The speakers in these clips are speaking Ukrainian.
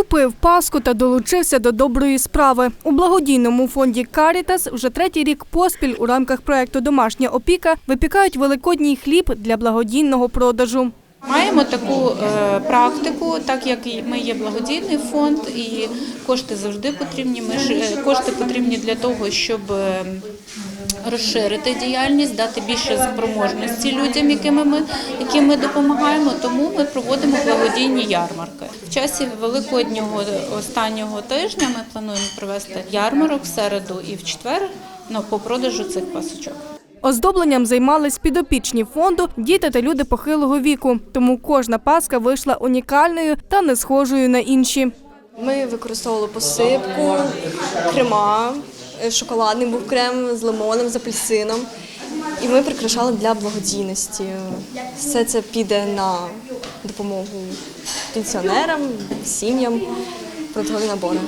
Купив паску та долучився до доброї справи. У благодійному фонді Карітас вже третій рік поспіль у рамках проекту Домашня опіка випікають великодній хліб для благодійного продажу. Маємо таку е, практику, так як ми є благодійний фонд, і кошти завжди потрібні. Ми ж е, кошти потрібні для того, щоб е, розширити діяльність, дати більше спроможності людям, якими ми яким ми допомагаємо. Тому ми проводимо благодійні ярмарки. В часі великоднього останнього тижня ми плануємо провести ярмарок в середу і в четвер ну, по продажу цих пасочок. Оздобленням займались підопічні фонду діти та люди похилого віку. Тому кожна паска вийшла унікальною та не схожою на інші. Ми використовували посипку, крема, шоколадний був крем з лимоном, з апельсином. І ми прикрашали для благодійності. Все це піде на допомогу пенсіонерам, сім'ям, продуктові набори.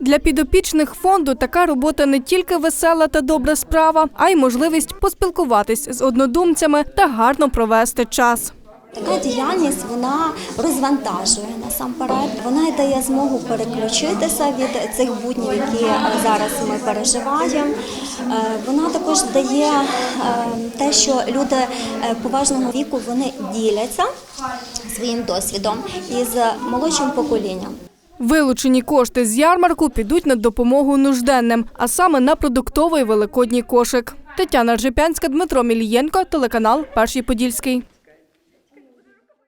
Для підопічних фонду така робота не тільки весела та добра справа, а й можливість поспілкуватись з однодумцями та гарно провести час. Така діяльність вона розвантажує насамперед. Вона дає змогу переключитися від цих буднів, які зараз ми переживаємо. Е, Вона також дає е, те, що люди е, поважного віку вони діляться своїм досвідом із молодшим поколінням. Вилучені кошти з ярмарку підуть на допомогу нужденним, а саме на продуктовий великодній кошик. Тетяна Ржепянська, Дмитро Мілієнко, телеканал Перший Подільський.